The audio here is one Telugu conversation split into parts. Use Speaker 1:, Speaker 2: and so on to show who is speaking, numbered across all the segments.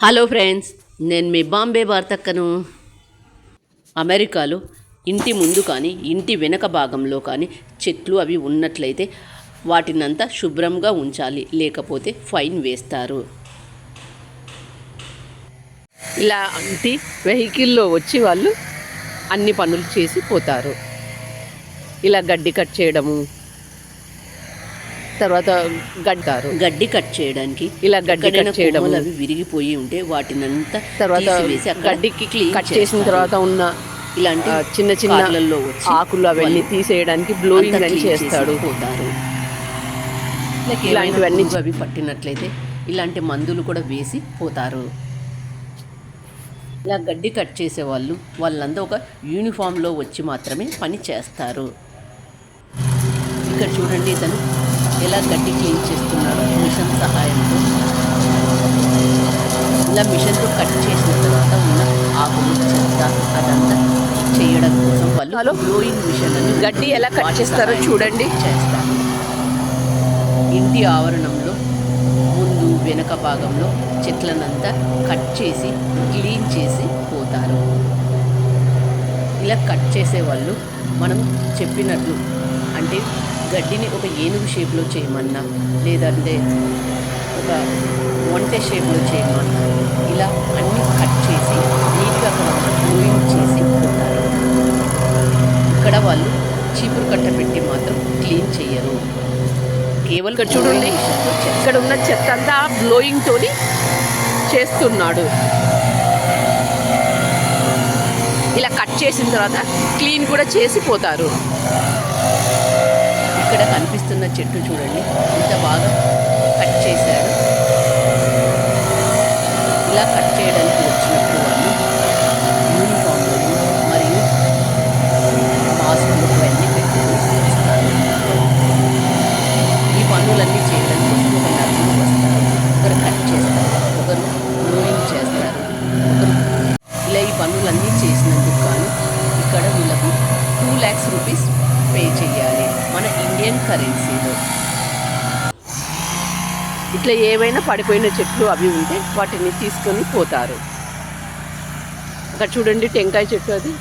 Speaker 1: హలో ఫ్రెండ్స్ నేను మీ బాంబే వార్తక్కను. అమెరికాలో ఇంటి ముందు కానీ ఇంటి వెనక భాగంలో కానీ చెట్లు అవి ఉన్నట్లయితే వాటినంతా శుభ్రంగా ఉంచాలి లేకపోతే ఫైన్ వేస్తారు. ఇలాంటి వెహికల్లో వచ్చి వాళ్ళు అన్ని పనులు చేసి పోతారు. ఇలా గడ్డి కట్ చేయడము తర్వాత గడ్డారు. గడ్డి కట్ చేయడానికి ఇలా గడ్డి కట్ చేయడం. అవి విరిగిపోయి ఉంటే వాటినంతా
Speaker 2: తర్వాత
Speaker 1: తీసివేసి అక్కడ
Speaker 2: గడ్డికి కట్ చేసిన. తర్వాత ఉన్న
Speaker 1: ఇలాంటి
Speaker 2: చిన్న చిన్న ఆకులు అవన్నీ తీసేయడానికి బ్లోయింగ్
Speaker 1: అంతా
Speaker 2: అని చేస్తాడు. ఇలాంటివన్నీ
Speaker 1: అవి పట్టినట్లయితే ఇలాంటి మందులు కూడా వేసి పోతారు. ఇలా గడ్డి కట్ చేసే వాళ్ళు వాళ్ళంతా ఒక యూనిఫామ్లో వచ్చి మాత్రమే పని చేస్తారు. ఇక్కడ చూడండి ఇతను ఎలా గడ్డి క్లీన్ చేస్తున్నాడో మిషన్ సహాయంతో ఇలా మిషన్తో కట్ చేసిన తర్వాత ఉన్న ఆకులు చెత్త అదంతా చేయడం కోసం వాళ్ళు
Speaker 2: హలో.
Speaker 1: గ్లోయింగ్ మిషన్ అని
Speaker 2: గడ్డి ఎలా కట్ చేస్తారో చూడండి.
Speaker 1: చేస్తారు ఇంటి ఆవరణంలో ముందు వెనక భాగంలో చెట్లనంతా కట్ చేసి క్లీన్ చేసి పోతారు ఇలా కట్ చేసే వాళ్ళు మనం చెప్పినట్లు అంటే గడ్డిని ఒక ఏనుగు షేప్లో చేయమన్నా లేదంటే ఒక వంటె షేప్లో చేయమన్నా ఇలా అన్నీ కట్ చేసి నీట్గా అక్కడ గ్లోయింగ్ చేసి పోతారు ఇక్కడ వాళ్ళు చీపురు కట్ట పెట్టి మాత్రం క్లీన్ చేయరు కేవలం
Speaker 2: ఇక్కడ చూడండి. ఇక్కడ ఉన్న చెత్త అంతా బ్లోయింగ్ తోని చేస్తున్నాడు. ఇలా కట్ చేసిన తర్వాత క్లీన్ కూడా చేసి పోతారు.
Speaker 1: ఇక్కడ కనిపిస్తున్న చెట్టు చూడండి. ఇంత బాగా కట్ చేశాడు ఇలా కట్ చేయడానికి వచ్చినప్పుడు వాళ్ళు యూనిఫామ్లు మరియు మాస్కులు అవన్నీ పెట్టుకుని వస్తారు ఈ పనులన్నీ చేయడానికి ఒక నలుగురు వస్తారు ఒకరు కట్ చేస్తారు ఒకరు గ్లోయింగ్ చేస్తారు ఒకరు ఇలా ఈ పనులన్నీ చేసినందుకు గాను ఇక్కడ వీళ్ళకు టూ ల్యాక్స్ రూపీస్ పే చేయాలి మన ఇండియన్ కరెన్సీలు.
Speaker 2: ఇట్లా ఏమైనా పడిపోయిన చెట్లు అవి ఉంటే వాటిని తీసుకొని పోతారు. అక్కడ చూడండి టెంకాయ చెట్టు అది.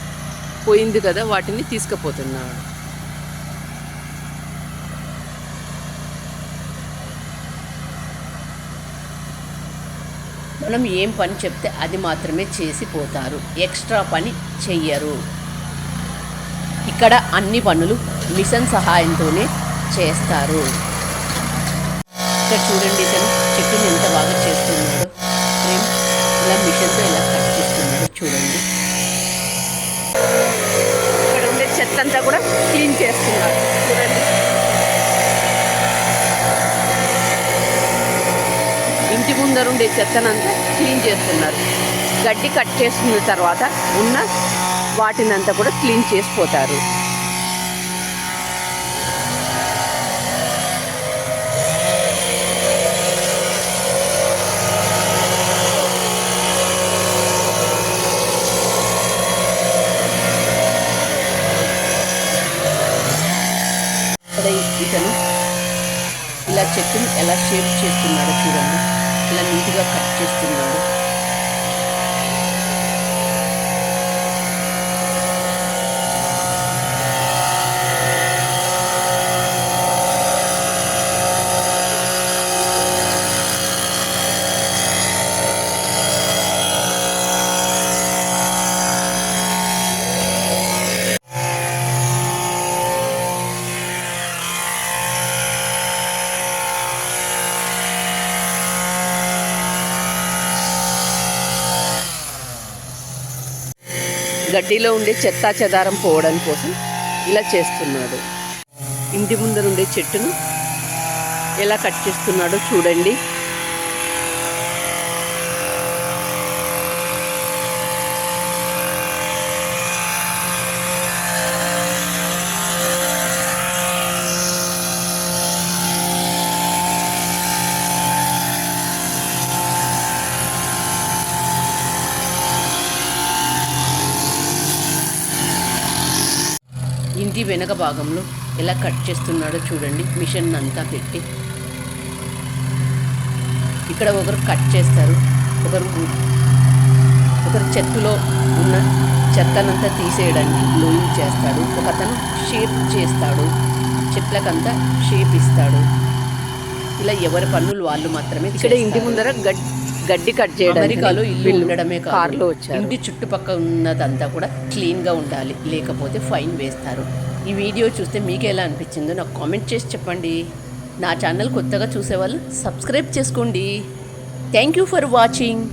Speaker 2: పోయింది కదా వాటిని తీసుకుపోతున్నాడు
Speaker 1: మనం ఏం పని చెప్తే అది మాత్రమే చేసి పోతారు. ఎక్స్ట్రా పని చెయ్యరు. ఇక్కడ అన్ని పనులు మిషన్ సహాయంతోనే చేస్తారు. ఇక్కడ చూడండి ఇతను చెట్టుని ఎంత బాగా చేస్తున్నాడు. ఫ్రేమ్ ఇలా మిషన్తో ఇలా కట్ చేస్తున్నాడు. చూడండి.
Speaker 2: ఇక్కడ ఉండే చెత్త అంతా కూడా క్లీన్ చేస్తున్నారు. చూడండి. ఇంటి ముందర ఉండే చెత్తనంతా క్లీన్ చేస్తున్నారు. గడ్డి కట్ చేసిన తర్వాత ఉన్న వాటినంతా కూడా క్లీన్ చేసిపోతారు.
Speaker 1: ఇక్కడ ఇతను ఇలా చెట్టుని ఎలా షేప్ చేస్తున్నాడో చూడండి. ఇలా నీట్గా కట్ చేస్తున్నాడు.
Speaker 2: గడ్డిలో ఉండే చెత్తా చెదారం పోవడం కోసం ఇలా చేస్తున్నాడు. ఇంటి ముందర ఉండే చెట్టును ఎలా కట్ చేస్తున్నాడో చూడండి.
Speaker 1: ఇంటి వెనక భాగంలో ఎలా కట్ చేస్తున్నాడో చూడండి. మిషన్ అంతా పెట్టి. ఇక్కడ ఒకరు కట్ చేస్తారు. ఒకరు ఒకరు చెట్టులో ఉన్న చెత్తనంతా తీసేయడానికి గ్లోయింగ్ చేస్తాడు. ఒక అతను షేప్ చేస్తాడు. చెట్లకంతా షేప్ ఇస్తాడు. ఇలా ఎవరి పనులు వాళ్ళు మాత్రమే
Speaker 2: ఇక్కడ ఇంటి. ముందర గడ్- గడ్డి కట్ చేయడానికి
Speaker 1: అమెరికాలో ఇల్లు ఉండడమే
Speaker 2: కార్లో వచ్చారు.
Speaker 1: ఇంటి చుట్టుపక్కల ఉన్నదంతా కూడా క్లీన్గా ఉండాలి లేకపోతే ఫైన్ వేస్తారు. ఈ వీడియో చూస్తే మీకు ఎలా అనిపించిందో నాకు కామెంట్ చేసి చెప్పండి. నా ఛానల్ కొత్తగా చూసేవాళ్ళు సబ్స్క్రైబ్ చేసుకోండి. Thank you for watching.